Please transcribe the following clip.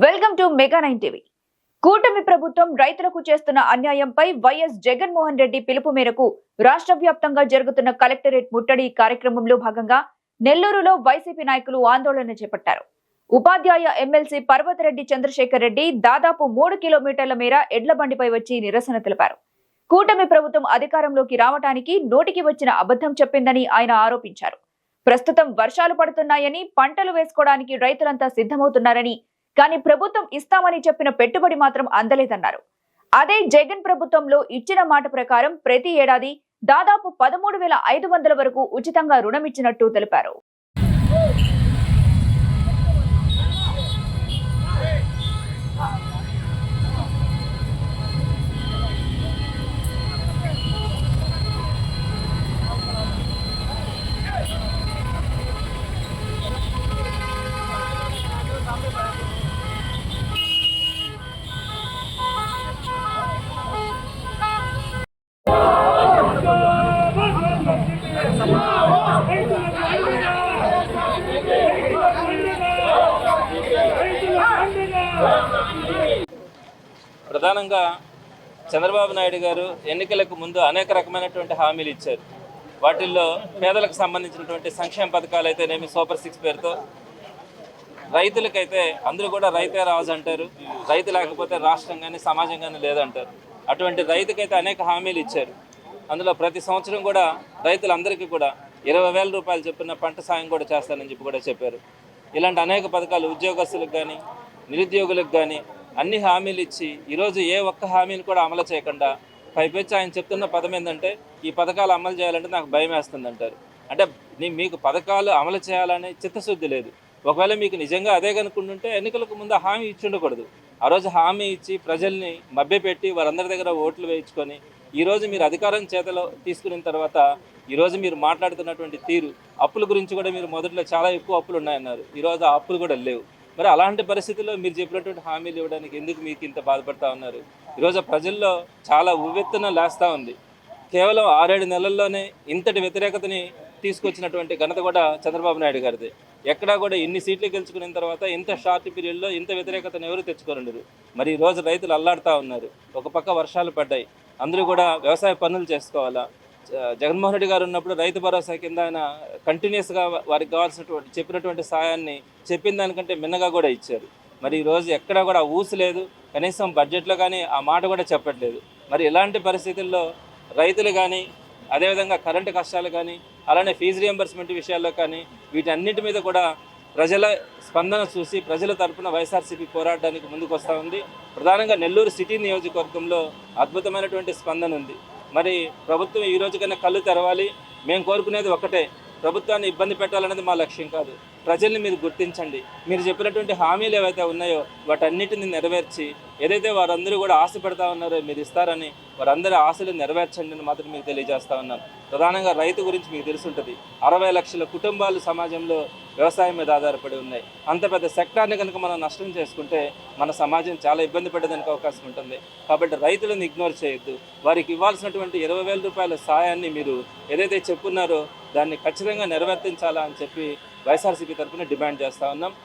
Welcome to mega nine TV. కూటమి ప్రభుత్వం రైతులకు చేస్తున్న అన్యాయంపై వైఎస్ జగన్మోహన్ రెడ్డి పిలుపు మేరకు రాష్ట్ర వ్యాప్తంగా జరుగుతున్న కలెక్టరేట్ ముట్టడి కార్యక్రమంలో భాగంగా నెల్లూరులో వైసీపీ నాయకులు ఆందోళన చేపట్టారు. ఉపాధ్యాయ ఎమ్మెల్సీ పర్వతరెడ్డి చంద్రశేఖర్ రెడ్డి దాదాపు మూడు కిలోమీటర్ల మేర ఎడ్ల బండిపై వచ్చి నిరసన తెలిపారు. కూటమి ప్రభుత్వం అధికారంలోకి రావటానికి నోటికి వచ్చిన అబద్ధం చెప్పిందని ఆయన ఆరోపించారు. ప్రస్తుతం వర్షాలు పడుతున్నాయని పంటలు వేసుకోవడానికి రైతులంతా సిద్ధమవుతున్నారని కానీ ప్రభుత్వం ఇస్తామని చెప్పిన పెట్టుబడి మాత్రం అందలేదన్నారు. అదే జగన్ ప్రభుత్వంలో ఇచ్చిన మాట ప్రకారం ప్రతి ఏడాది దాదాపు పదమూడు వేల ఐదు వందల వరకు ఉచితంగా రుణం ఇచ్చినట్టు తెలిపారు. ప్రధానంగా చంద్రబాబు నాయుడు గారు ఎన్నికలకు ముందు అనేక రకమైనటువంటి హామీలు ఇచ్చారు. వాటిల్లో పేదలకు సంబంధించినటువంటి సంక్షేమ పథకాలు అయితేనేమి సూపర్ సిక్స్ పేరుతో రైతులకైతే అందరూ కూడా రైతే రాజు అంటారు రైతు లేకపోతే రాష్ట్రం కానీ సమాజం కానీ లేదంటారు. అటువంటి రైతుకైతే అనేక హామీలు ఇచ్చారు. అందులో ప్రతి సంవత్సరం కూడా రైతులందరికీ కూడా ఇరవై వేల రూపాయలు చెప్పిన పంట సాయం కూడా చేస్తానని చెప్పి కూడా చెప్పారు. ఇలాంటి అనేక పథకాలు ఉద్యోగస్తులకు కానీ నిరుద్యోగులకు కానీ అన్ని హామీలు ఇచ్చి ఈరోజు ఏ ఒక్క హామీని కూడా అమలు చేయకుండా పైపెచ్చి ఆయన చెప్తున్న పదం ఏంటంటే ఈ పథకాలు అమలు చేయాలంటే నాకు భయం వేస్తుంది అంటారు. అంటే నీ- మీకు పథకాలు అమలు చేయాలనే చిత్తశుద్ధి లేదు. ఒకవేళ మీకు నిజంగా అదే కనుకుంటుంటే ఎన్నికలకు ముందు హామీ ఇచ్చి ఉండకూడదు. ఆ రోజు హామీ ఇచ్చి ప్రజల్ని మభ్యపెట్టి వారందరి దగ్గర ఓట్లు వేయించుకొని ఈరోజు మీరు అధికారం చేతలో తీసుకున్న తర్వాత ఈరోజు మీరు మాట్లాడుతున్నటువంటి తీరు అప్పుల గురించి కూడా మీరు మొదట్లో చాలా ఎక్కువ అప్పులు ఉన్నాయన్నారు. ఈరోజు ఆ అప్పులు కూడా లేవు. మరి అలాంటి పరిస్థితుల్లో మీరు చెప్పినటువంటి హామీలు ఇవ్వడానికి ఎందుకు మీకు ఇంత బాధపడతా ఉన్నారు? ఈరోజు ప్రజల్లో చాలా ఉవ్వెత్తున లేస్తూ ఉంది. కేవలం ఆరేడు నెలల్లోనే ఇంతటి వ్యతిరేకతని తీసుకొచ్చినటువంటి ఘనత కూడా చంద్రబాబు నాయుడు గారిది. ఎక్కడా కూడా ఇన్ని సీట్లు గెలుచుకున్న తర్వాత ఇంత షార్ట్ పీరియడ్లో ఇంత వ్యతిరేకతను ఎవరు తెచ్చుకోరండరు? మరి ఈ రోజు రైతులు అల్లాడుతూ ఉన్నారు. ఒక పక్క వర్షాలు పడ్డాయి. అందరూ కూడా వ్యవసాయ పనులు చేసుకోవాలా? జగన్మోహన్ రెడ్డి గారు ఉన్నప్పుడు రైతు భరోసా కింద ఆయన కంటిన్యూస్గా వారికి కావాల్సినటువంటి చెప్పినటువంటి సాయాన్ని చెప్పిన దానికంటే మిన్నగా కూడా ఇచ్చారు. మరి ఈ రోజు ఎక్కడా కూడా ఊసు లేదు. కనీసం బడ్జెట్లో కానీ ఆ మాట కూడా చెప్పట్లేదు. మరి ఇలాంటి పరిస్థితుల్లో రైతులు కానీ అదేవిధంగా కరెంటు కష్టాలు కానీ అలానే ఫీజు రియంబర్స్మెంట్ విషయాల్లో కానీ వీటన్నిటి మీద కూడా ప్రజల స్పందన చూసి ప్రజల తరపున వైఎస్ఆర్సీపీ పోరాడడానికి ముందుకు వస్తూ ఉంది. ప్రధానంగా నెల్లూరు సిటీ నియోజకవర్గంలో అద్భుతమైనటువంటి స్పందన ఉంది. మరి ప్రభుత్వం ఈ రోజుకైనా కళ్ళు తెరవాలి. మేము కోరుకునేది ఒకటే. ప్రభుత్వాన్ని ఇబ్బంది పెట్టాలనేది మా లక్ష్యం కాదు. ప్రజల్ని మీరు గుర్తించండి. మీరు చెప్పినటువంటి హామీలు ఏవైతే ఉన్నాయో వాటన్నిటిని నెరవేర్చి ఏదైతే వారందరూ కూడా ఆశపడతా ఉన్నారో మీరు ఇస్తారని వారందరి ఆశలు నెరవేర్చండి అని మాత్రం మీకు తెలియజేస్తా ఉన్నాను. ప్రధానంగా రైతు గురించి మీకు తెలుసుంటుంది. అరవై లక్షల కుటుంబాలు సమాజంలో వ్యవసాయం మీద ఆధారపడి ఉన్నాయి. అంత పెద్ద సెక్టార్ని కనుక మనం నష్టం చేసుకుంటే మన సమాజం చాలా ఇబ్బంది పడేదానికి అవకాశం ఉంటుంది. కాబట్టి రైతులను ఇగ్నోర్ చేయొద్దు. వారికి ఇవ్వాల్సినటువంటి ఇరవై వేల రూపాయల సాయాన్ని మీరు ఏదైతే చెప్పున్నారో దాన్ని ఖచ్చితంగా నెరవేర్తించాలా అని చెప్పి వైఎస్ఆర్సీపీ తరఫున డిమాండ్ చేస్తూ ఉన్నాం.